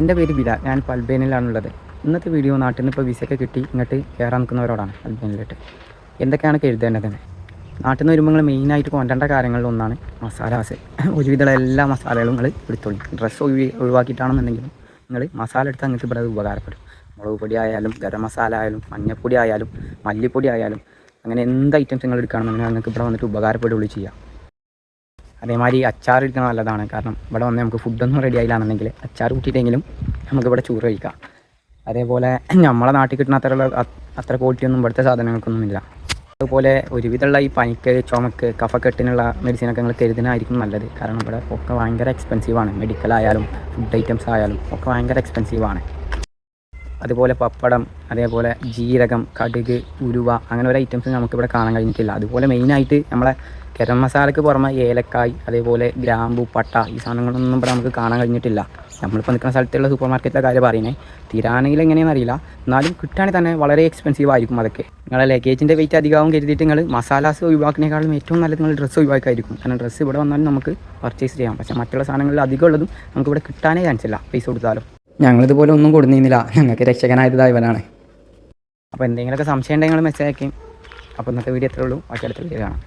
എന്റെ പേര് ബില. ഞാൻ അൽബേനിലാണുള്ളത് ഇന്നത്തെ വീഡിയോ നാട്ടിൽ നിന്ന് ഇപ്പോൾ വിസയൊക്കെ കിട്ടി ഇങ്ങോട്ട് കയറാൻ നിൽക്കുന്നവരോടാണ് അൽബേനിലോട്ട് എന്തൊക്കെയാണ് എഴുതേണ്ടതെന്ന് നാട്ടിൽ നിന്ന് വരുമ്പോൾ നിങ്ങൾ മെയിനായിട്ട് കൊണ്ടേണ്ട കാര്യങ്ങളിലൊന്നാണ് മസാലാസ് ഒരുവിധമുള്ള എല്ലാ മസാലകളും നിങ്ങൾ എടുത്തോളി. ഡ്രസ്സ് ഒഴി ഒഴിവാക്കിയിട്ടാണെന്നുണ്ടെങ്കിലും നിങ്ങൾ മസാല എടുത്താൽ നിങ്ങൾക്ക് ഇവിടെ ഉപകാരപ്പെടും. മുളക് പൊടി ആയാലും ഗരം മസാല ആയാലും മഞ്ഞൾപ്പൊടി ആയാലും മല്ലിപ്പൊടി ആയാലും അങ്ങനെ എന്ത് ഐറ്റംസ് നിങ്ങൾ എടുക്കുകയാണെന്നുണ്ടെങ്കിൽ നിങ്ങൾക്ക് ഇവിടെ വന്നിട്ട് ഉപകാരപ്പെടുകയുള്ളൂ ചെയ്യാം. അതേമാതിരി അച്ചാർ ഇരിക്കുന്നത് നല്ലതാണ്. കാരണം ഇവിടെ വന്ന് നമുക്ക് ഫുഡൊന്നും റെഡി ആയില്ലാണെന്നെങ്കിൽ അച്ചാർ കൂട്ടിയിട്ടെങ്കിലും നമുക്കിവിടെ ചോറ് കഴിക്കാം. അതേപോലെ നമ്മളെ നാട്ടിൽ കിട്ടുന്ന അത്ര അത്ര ക്വാളിറ്റി ഇവിടുത്തെ സാധനങ്ങൾക്കൊന്നും ഇല്ല. അതുപോലെ ഒരുവിധമുള്ള ഈ പനിക്ക് ചുമക്ക് കഫക്കെട്ടിനുള്ള മെഡിസിനൊക്കെ നിങ്ങൾ കരുതുന്നതായിരിക്കും നല്ലത്. കാരണം ഇവിടെ ഒക്കെ ഭയങ്കര എക്സ്പെൻസീവാണ് മെഡിക്കൽ ആയാലും ഫുഡ് ഐറ്റംസ് ആയാലും ഒക്കെ ഭയങ്കര എക്സ്പെൻസീവാണ് അതുപോലെ പപ്പടം അതേപോലെ ജീരകം കടുക് ഉരുവ അങ്ങനെ ഒരു ഐറ്റംസ് നമുക്കിവിടെ കാണാൻ കഴിഞ്ഞിട്ടില്ല. അതുപോലെ മെയിനായിട്ട് നമ്മളെ ഗരം മസാലയ്ക്ക് പുറമെ ഏലക്കായ് അതേപോലെ ഗ്രാമ്പു പട്ട ഈ സാധനങ്ങളൊന്നും ഇവിടെ നമുക്ക് കാണാൻ കഴിഞ്ഞിട്ടില്ല. നമ്മളിപ്പോൾ നിൽക്കുന്ന സ്ഥലത്തുള്ള സൂപ്പർ മാർക്കറ്റിലെ കാര്യം പറയുന്നത് തിരാനയിൽ എങ്ങനെയാണെന്ന് അറിയില്ല. എന്നാലും കിട്ടുകയാണെങ്കിൽ തന്നെ വളരെ എക്സ്പെൻസീവ് ആയിരിക്കും അതൊക്കെ. നിങ്ങളെ ലഗേജിന്റെ വെയിറ്റ് അധികമാവും കരുതിയിട്ട് നിങ്ങൾ മസാലാസ് ഒഴിവാക്കിനേക്കാളും ഏറ്റവും നല്ലത് നിങ്ങൾ ഡ്രസ്സ് ഒഴിവാക്കായിരിക്കും. കാരണം ഡ്രസ്സ് ഇവിടെ വന്നാലും നമുക്ക് പർച്ചേസ് ചെയ്യാം. പക്ഷേ മറ്റുള്ള സാധനങ്ങളിൽ അധികം ഉള്ളതും നമുക്ക് ഇവിടെ കിട്ടാനേ ചാൻസ് ഇല്ല. പൈസ കൊടുത്താലും. ഞങ്ങളിതുപോലെ ഒന്നും കൊടുന്നിരുന്നില്ല. ഞങ്ങൾക്ക് രക്ഷകനായത് ഇവനാണ്. അപ്പോൾ എന്തെങ്കിലുമൊക്കെ സംശയം ഉണ്ടെങ്കിൽ മെസ്സേജ് അയക്കും. അപ്പോൾ ഇന്നത്തെ വീഡിയോ എത്രയുള്ളൂ ബാക്കി അടുത്ത വീഡിയോ കാണാം.